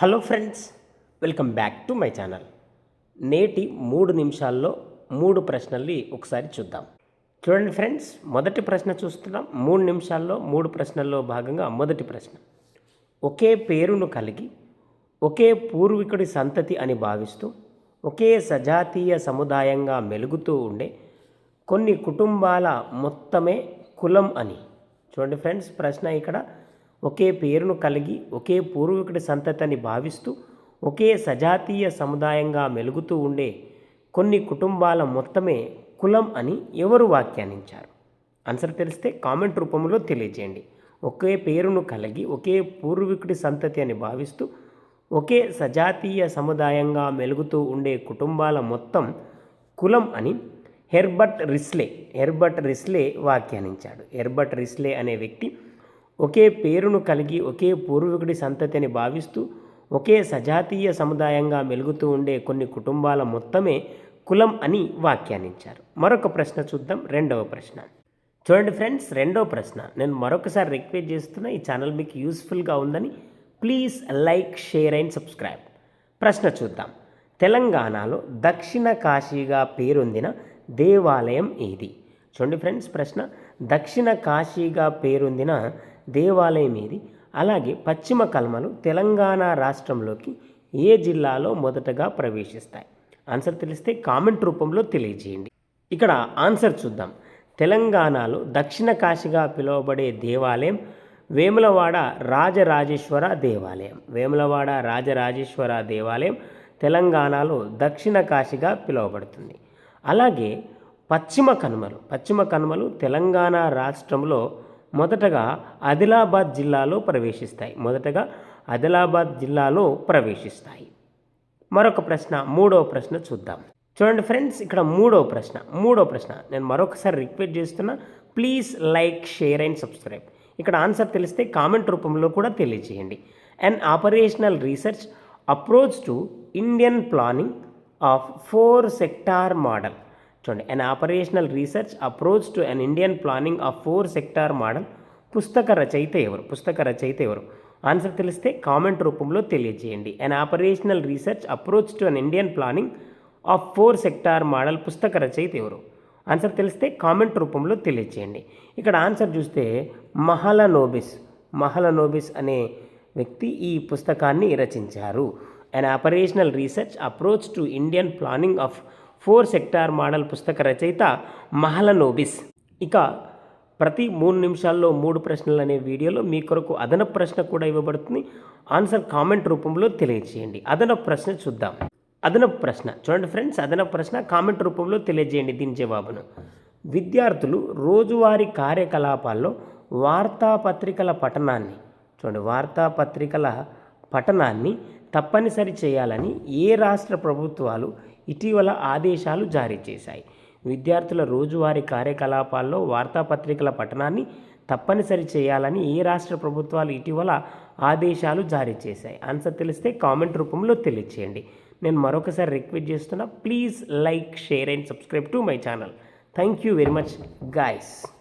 Hello friends welcome back to my channel. నేటి మూడు నిమిషాల్లో మూడు ప్రశ్నల్ని ఒకసారి చూద్దాం. చూడండి ఫ్రెండ్స్ మొదటి ప్రశ్న చూస్తున్నాం. మూడు నిమిషాల్లో మూడు ప్రశ్నల్లో భాగంగా మొదటి ప్రశ్న. ఒకే పేరును కలిగి ఒకే పూర్వీకుడి సంతతి అని భావిస్తూ ఒకే సజాతీయ సముదాయంగా మెలుగుతూ ఉండే కొన్ని కుటుంబాల మొత్తమే కులం అని. చూడండి ఫ్రెండ్స్ ప్రశ్న ఇక్కడ ఒకే పేరును కలిగి ఒకే పూర్వీకుడి సంతతి అని భావిస్తూ ఒకే సజాతీయ సముదాయంగా మెలుగుతూ ఉండే కొన్ని కుటుంబాల మొత్తమే కులం అని ఎవరు వ్యాఖ్యానించారు? ఆన్సర్ తెలిస్తే కామెంట్ రూపంలో తెలియజేయండి. ఒకే పేరును కలిగి ఒకే పూర్వీకుడి సంతతి అని భావిస్తూ ఒకే సజాతీయ సముదాయంగా మెలుగుతూ ఉండే కుటుంబాల మొత్తం కులం అని హెర్బర్ట్ రిస్లే హెర్బర్ట్ రిస్లే వ్యాఖ్యానించాడు. హెర్బర్ట్ రిస్లే అనే వ్యక్తి ఒకే పేరును కలిగి ఒకే పూర్వీకుడి సంతతి అని భావిస్తూ ఒకే సజాతీయ సముదాయంగా మెలుగుతూ ఉండే కొన్ని కుటుంబాల మొత్తమే కులం అని వ్యాఖ్యానించారు. మరొక ప్రశ్న చూద్దాం. రెండవ ప్రశ్న. చూడండి ఫ్రెండ్స్ రెండవ ప్రశ్న. నేను మరొకసారి రిక్వెస్ట్ చేస్తున్నా ఈ ఛానల్ మీకు యూస్ఫుల్గా ఉందని please like share and subscribe. ప్రశ్న చూద్దాం. తెలంగాణలో దక్షిణ కాశీగా పేరొందిన దేవాలయం ఏది? చూడండి ఫ్రెండ్స్ ప్రశ్న. దక్షిణ కాశీగా పేరొందిన దేవాలయం ఏది అలాగే పశ్చిమ కల్మలు తెలంగాణ రాష్ట్రంలోకి ఏ జిల్లాలో మొదటగా ప్రవేశిస్తాయి? ఆన్సర్ తెలిస్తే కామెంట్ రూపంలో తెలియజేయండి. ఇక్కడ ఆన్సర్ చూద్దాం. తెలంగాణలో దక్షిణ కాశీగా పిలువబడే దేవాలయం వేములవాడ రాజరాజేశ్వర దేవాలయం. వేములవాడ రాజరాజేశ్వర దేవాలయం తెలంగాణలో దక్షిణ కాశీగా పిలువబడుతుంది. అలాగే పశ్చిమ కనుమలు పశ్చిమ కనుమలు తెలంగాణ రాష్ట్రంలో మొదటగా ఆదిలాబాద్ జిల్లాలో ప్రవేశిస్తాయి. మొదటగా ఆదిలాబాద్ జిల్లాలో ప్రవేశిస్తాయి. మరొక ప్రశ్న మూడవ ప్రశ్న చూద్దాం. చూడండి ఫ్రెండ్స్ ఇక్కడ మూడవ ప్రశ్న మూడవ ప్రశ్న. నేను మరొకసారి రిక్వెస్ట్ చేస్తున్నా please like share and subscribe. ఇక్కడ ఆన్సర్ తెలిస్తే కామెంట్ రూపంలో కూడా తెలియజేయండి. And operational research approach to Indian planning of four sector model చూడండి. An operational research approach to an Indian planning of four sector model పుస్తక రచయిత ఎవరు? పుస్తక రచయిత ఎవరు? ఆన్సర్ తెలిస్తే కామెంట్ రూపంలో తెలియజేయండి. An operational research approach to an Indian planning of four sector model పుస్తక రచయిత ఎవరు? ఆన్సర్ తెలిస్తే కామెంట్ రూపంలో తెలియజేయండి. ఇక్కడ ఆన్సర్ చూస్తే మహలనోబిస్. మహలనోబిస్ అనే వ్యక్తి ఈ పుస్తకాన్ని రచించారు. An operational research approach to Indian planning of four sector model పుస్తక రచయిత మహలనోబిస్ ఇక ప్రతి మూడు నిమిషాల్లో మూడు ప్రశ్నలు అనే వీడియోలో మీ కొరకు అదనపు ప్రశ్న కూడా ఇవ్వబడుతుంది. ఆన్సర్ కామెంట్ రూపంలో తెలియజేయండి. అదనపు ప్రశ్న చూద్దాం. అదనపు ప్రశ్న. చూడండి ఫ్రెండ్స్ అదనపు ప్రశ్న కామెంట్ రూపంలో తెలియజేయండి దీని జవాబును. విద్యార్థులు రోజువారీ కార్యకలాపాల్లో వార్తాపత్రికల పఠనాన్ని చూడండి వార్తాపత్రికల పఠనాన్ని తప్పనిసరి చేయాలని ఏ రాష్ట్ర ప్రభుత్వాలు ఇటీవల ఆదేశాలు జారీ చేశాయి. విద్యార్థుల రోజువారీ కార్యకలాపాల్లో వార్తాపత్రికల పఠనాన్ని తప్పనిసరి చేయాలని ఏ రాష్ట్ర ప్రభుత్వాలు ఇటీవల ఆదేశాలు జారీ చేశాయి. ఆన్సర్ తెలిస్తే కామెంట్ రూపంలో తెలియచేయండి. నేను మరొకసారి రిక్వెస్ట్ చేస్తున్నా please like share and subscribe to my channel. Thank you very much guys.